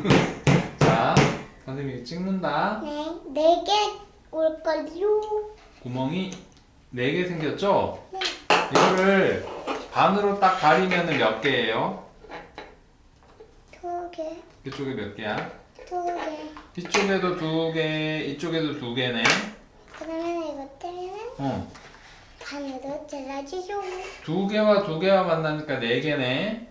선생님이 찍는다. 네, 네개 올 걸요. 구멍이 4개 생겼죠? 네. 이거를 반으로 딱 가리면 몇 개예요? 두 개, 이쪽에 몇 개야? 두 개. 이쪽에도 두 개, 이쪽에도 두 개네. 그러면 이것들은 어. 반으로 잘라주죠. 두 개와 두 개와 만나니까 네 개네.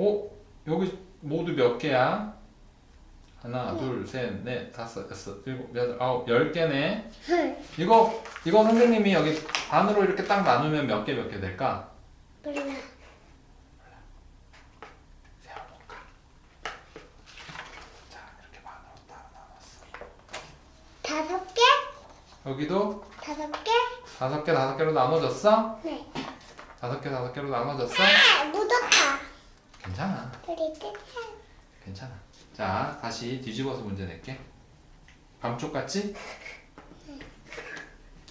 오, 여기 모두 몇 개야? 하나, 둘, 셋, 넷, 다섯, 여섯, 일곱, 여덟, 아홉, 열 개네. 헐, 이거 이거 선생님이 여기 반으로 이렇게 딱 나누면 몇 개 몇 개 될까? 몰라. 세어볼까? 자, 이렇게 반으로 딱 나눴어. 다섯 개? 여기도 다섯 개? 다섯 개 다섯 개로 나눠졌어? 네. 다섯 개 다섯 개로 나눠졌어? 아. 괜찮아. 괜찮아. 자, 다시 뒤집어서 문제 낼게. 감쪽 같지?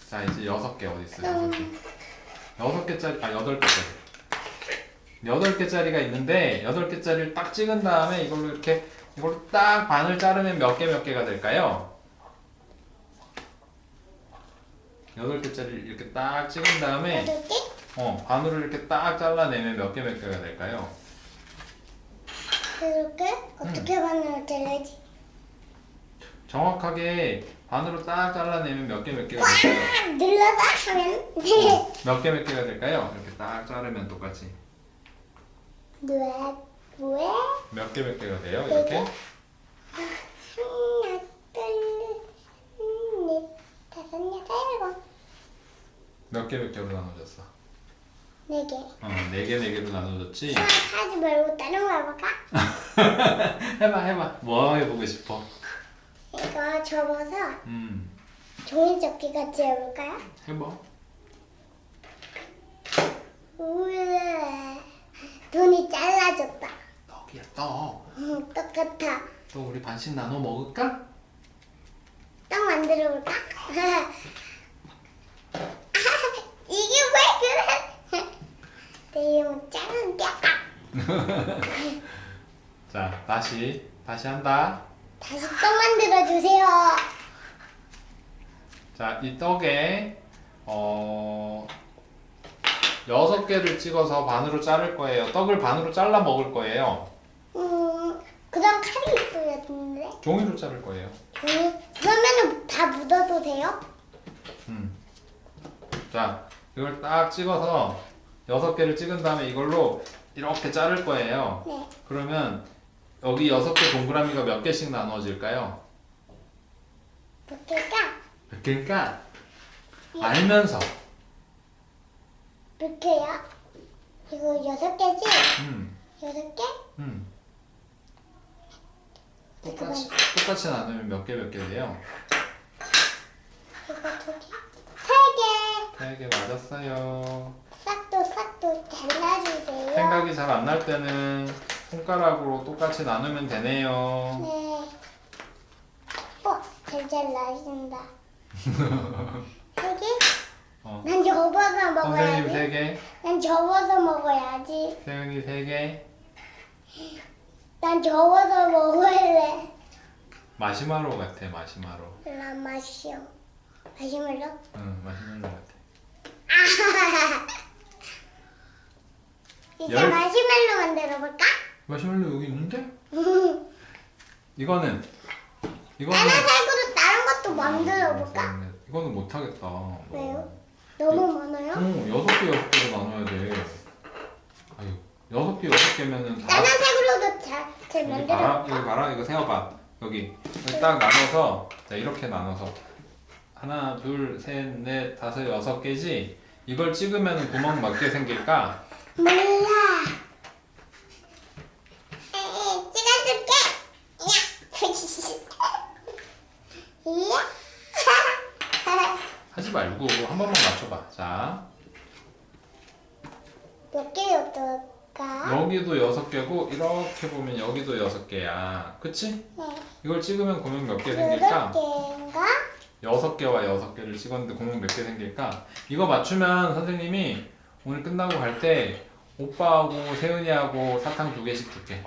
자, 이제 여섯 개 어디 있어? 여섯 개. 음, 여섯 개짜리, 아 여덟 개짜리. 여덟 개짜리가 있는데 여덟 개짜리를 딱 찍은 다음에 이걸로 이렇게 이걸로 딱 반을 자르면 몇 개 몇 개가 될까요? 여덟 개짜리를 이렇게 딱 찍은 다음에 여덟 개? 어 반으로 이렇게 딱 잘라내면 몇 개 몇 개가 될까요? 이렇게? 어떻게 반으로 잘라지? 정확하게 반으로 딱 잘라내면 몇 개 몇 개가 될까요? 아, 눌러서 하면 네. 몇 개 몇 개가 될까요? 이렇게 딱 자르면 똑같이 왜? 왜? 몇 개 몇 개가 돼요? 이렇게 하나, 둘, 셋, 넷, 다섯, 여섯, 일곱, 몇 개 몇 개로 나눠졌어? 네 개. 어, 네 개 네 개로 나눠졌지? 아, 하지 말고 다른 거 해볼까? 해봐 해봐 뭐 해보고 싶어? 이거 접어서 음 종이접기 같이 해볼까요? 해봐 우와, 눈이 잘라졌다. 떡이야 떡. 음, 똑같아. 또 우리 반씩 나눠 먹을까? 떡 만들어 볼까? 이게 왜 그래? 내 이름 작은 게자 다시 다시 한다 다시 떡 만들어 주세요. 자 이 떡에 어 여섯 개를 찍어서 반으로 자를 거예요 떡을 반으로 잘라 먹을 거예요 음, 그럼 칼이 있어야 되는데. 종이로 자를 거예요 음, 그러면은 다 묻어도 돼요? 음. 자 이걸 딱 찍어서 여섯 개를 찍은 다음에 이걸로 이렇게 자를 거예요 네. 그러면 여기 여섯 개 동그라미가 몇 개씩 나눠질까요? 몇 개가? 몇 개일까? 알면서 몇 개야? 이거 여섯 개지? 음, 여섯 개? 음. 똑같이 똑같이 나누면 몇 개 몇 개 돼요? 이거 두 개? 세 개. 세 개 맞았어요. 싹도 잘라주세요. 생각이 잘 안 날 때는 손가락으로 똑같이 나누면 되네요. 네. 어, 잘 잘라준다. 세 개? 어. 난 접어서 선생님 먹어야지. 세 개, 난 접어서 먹어야지. 세윤이 세 개. 난 접어서 먹을래. 마시마로 같아 마시마로. 난 마시오. 마시멜로? 응 마시마로 같아. 이제 열- 마시멜로 만들어 볼까? 마시멜로 여기 있는데? 나는 이거는 이거는 살구로 다른 것도 만들어 볼까? 이거는 못 하겠다. 왜요? 너무 많아요? 어 여섯 개 여섯 개로 나눠야 돼. 아유 여섯 개 여섯 개면은 다 다른 색으로도 잘, 잘 여기 만들어 봐라 여기 볼까? 봐라 이거 세어봐 여기 여기 딱 나눠서 자 이렇게 나눠서 하나 둘 셋 넷 다섯 여섯 개지 이걸 찍으면 구멍 몇 개 생길까? 몰라. 찍어줄게. 야. 하지 말고 한 번만 맞춰봐 자 몇 개였을까? 여기도 여섯 개고 이렇게 보면 여기도 여섯 개야 그치? 네. 이걸 찍으면 구멍 몇개 여덟 생길까? 개인가? 여섯 개와 여섯 개를 찍었는데 구멍 몇개 생길까? 이거 맞추면 선생님이 오늘 끝나고 갈 때 오빠하고 세은이하고 사탕 두 개씩 줄게.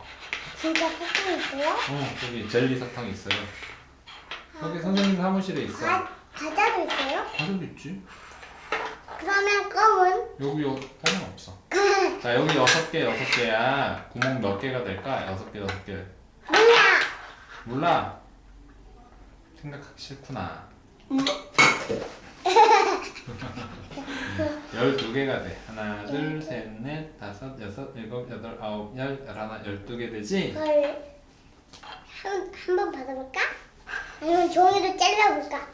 진짜 사탕 있어요? 어, 저기 젤리 사탕 있어요. 여기 선생님 사무실에 있어. 과, 과자도 있어요? 과자도 있지. 그러면 껌은? 여기 여, 껌은 없어. 자, 여기 여섯 개, 여섯 개야. 구멍 몇 개가 될까? 여섯 개, 여섯 개. 몰라. 몰라. 생각하기 싫구나. 열두 개가 돼. 하나, 둘, 셋, 넷, 다섯, 여섯, 일곱, 여덟, 아홉, 열, 열하나, 열두 개 되지? 헐. 한, 한 번 받아볼까? 아니면 종이로 잘라볼까?